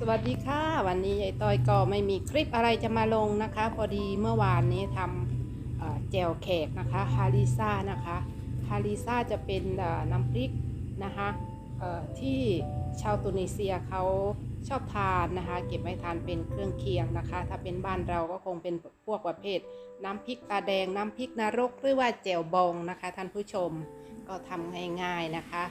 สวัสดีค่ะ วันนี้ยายต้อยก็ไม่มีคลิปอะไรจะมาลงนะคะ พอดีเมื่อวานนี้ทำเอ่อแจวแขกนะคะฮาริซ่านะคะฮาริซ่าจะเป็นน้ำพริกนะคะที่ชาวตุนิเซียเขาชอบทานนะคะ เก็บไว้ทานเป็นเครื่องเคียงนะคะ ถ้าเป็นบ้านเราก็คงเป็นพวกประเภท น้ำพริกตาแดงน้ำพริกนรกหรือว่าแจ่วบองนะคะ ท่านผู้ชมก็ทำง่ายๆนะคะ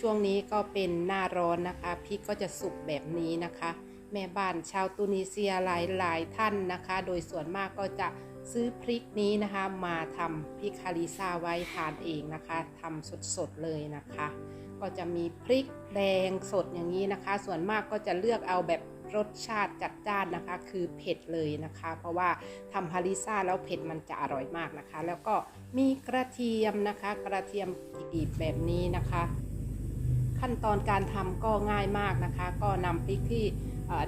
ช่วงนี้ก็เป็นหน้าร้อนนะคะพริกก็จะสุกแบบนี้นะคะ แม่บ้านชาวตุนิเซียหลายๆท่านนะคะ โดยส่วนมากก็จะซื้อพริกนี้นะคะ มาทำพริกคาริซาไว้ทานเองนะคะทำสดๆเลยนะคะ ก็จะมีพริกแดงสดอย่างนี้นะคะ ส่วนมากก็จะเลือกเอาแบบรสชาติจัดจ้านนะคะ คือเผ็ดเลยนะคะ เพราะว่าทำฮาริซ่าแล้วเผ็ดมันจะอร่อยมากนะคะ แล้วก็มีกระเทียมนะคะ กระเทียมกรีบแบบนี้นะคะ ขั้นตอนการทำก็ง่ายมากนะคะ ก็นำพริกที่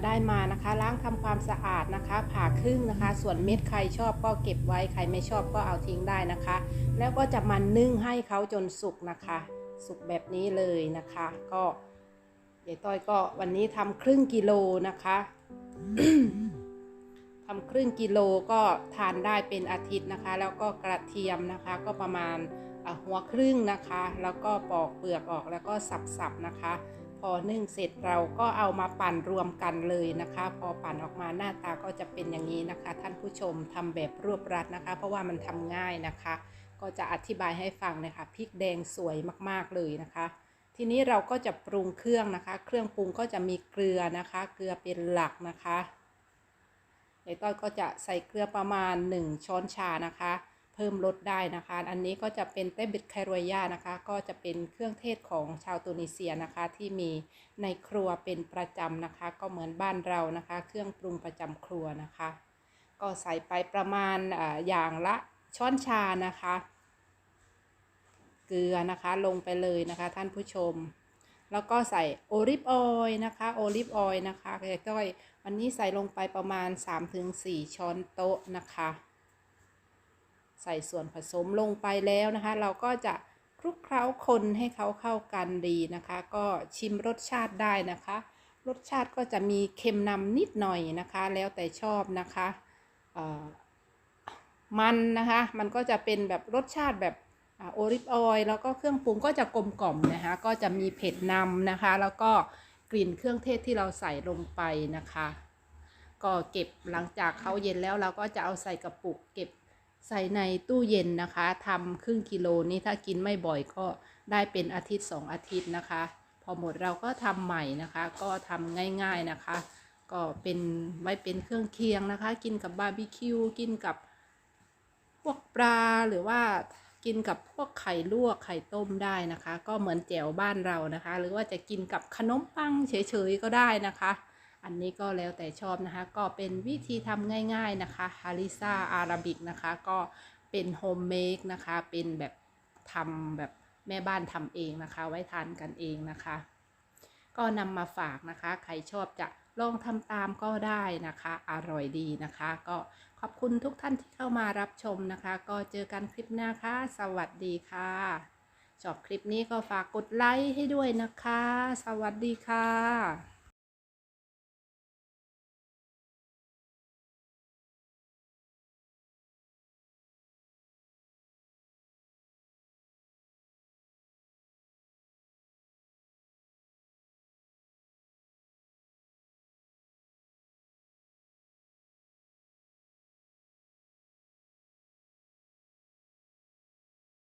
ได้มานะคะ ล้างทำความสะอาดนะคะ ผ่าครึ่งนะคะ ส่วนเม็ดใครชอบก็เก็บไว้ใครไม่ชอบก็เอาทิ้งได้นะคะ แล้วก็จะมานึ่งให้เขาจนสุกนะคะ สุกแบบนี้เลยนะคะ ก็ยายต้อยก็วันนี้ทำครึ่งกิโลนะคะทำครึ่งกิโลก็ทานได้เป็นอาทิตย์นะคะ แล้วก็กระเทียมนะคะก็ประมาณ หัวครึ่งนะคะ แล้วก็ปอกเปลือกออกแล้วก็สับๆนะคะ พอนึ่งเสร็จเราก็เอามาปั่นรวมกันเลยนะคะ พอปั่นออกมาหน้าตาก็จะเป็นอย่างนี้นะคะ ท่านผู้ชมทำแบบรวบรัดนะคะ เพราะว่ามันทำง่ายนะคะ ก็จะอธิบายให้ฟังนะคะพริกแดงสวยมากๆเลยนะคะ ทีนี้เราก็จะปรุงเครื่องนะคะ เครื่องปรุงก็จะมีเกลือนะคะ เกลือเป็นหลักนะคะยายต้อยก็จะใส่เกลือประมาณ 1 ช้อนชานะคะ เพิ่มรสได้นะคะ อันนี้ก็จะเป็นเตบิดแครวยานะคะ ก็จะเป็นเครื่องเทศของชาวตุนิเซียนะคะ ที่มีในครัวเป็นประจำนะคะ ก็เหมือนบ้านเรานะคะ เครื่องปรุงประจำครัวนะคะ ก็ใส่ไปประมาณอาอย่างละช้อนชานะคะ เกลือนะคะลงไปเลยนะคะท่านผู้ชม แล้วก็ใส่โอลิฟออยล์นะคะโอลิฟออยล์นะคะก้อยวันนี้ใส่ลงไปประมาณ 3-4 ช้อนโต๊ะนะคะ ใส่ส่วนผสมลงไปแล้วนะคะ เราก็จะคลุกเคล้าคนให้เขาเข้ากันดีนะคะ ก็ชิมรสชาติได้นะคะ รสชาติก็จะมีเค็มนำนิดหน่อยนะคะ แล้วแต่ชอบนะคะมันนะคะ มันก็จะเป็นแบบรสชาติแบบโอลิฟออยล์แล้วก็เครื่องปรุงก็จะกลมกล่อมนะคะ ก็จะมีเผ็ดนำนะคะ แล้วก็กลิ่นเครื่องเทศที่เราใส่ลงไปนะคะ ก็เก็บหลังจากเขาเย็นแล้วเราก็จะเอาใส่กระปุกเก็บ ใส่ในตู้เย็นนะคะทำครึ่งกิโลนี้ถ้ากินไม่บ่อยก็ได้เป็นอาทิตย์สองอาทิตย์นะคะ พอหมดเราก็ทำใหม่นะคะ ก็ทำง่ายๆนะคะ ก็เป็นไว้เป็นเครื่องเคียงนะคะ กินกับบาร์บีคิวกินกับพวกปลาหรือว่ากินกับพวกไข่ลวกไข่ต้มได้นะคะ ก็เหมือนแจ่วบ้านเรานะคะ หรือว่าจะกินกับขนมปังเฉยๆก็ได้นะคะ อันนี้ก็แล้วแต่ชอบนะคะ ก็เป็นวิธีทำง่าย ๆนะคะฮาริซาอาราบิกนะคะ ก็เป็นโฮมเมดนะคะ เป็นแบบทำแบบแม่บ้านทำเองนะคะ ไว้ทานกันเองนะคะ ก็นำมาฝากนะคะ ใครชอบจะลองทำตามก็ได้นะคะ อร่อยดีนะคะ ก็ขอบคุณทุกท่านที่เข้ามารับชมนะคะ ก็เจอกันคลิปหน้าค่ะ สวัสดีค่ะชอบคลิปนี้ก็ฝากกดไลค์ให้ด้วยนะคะ สวัสดีค่ะ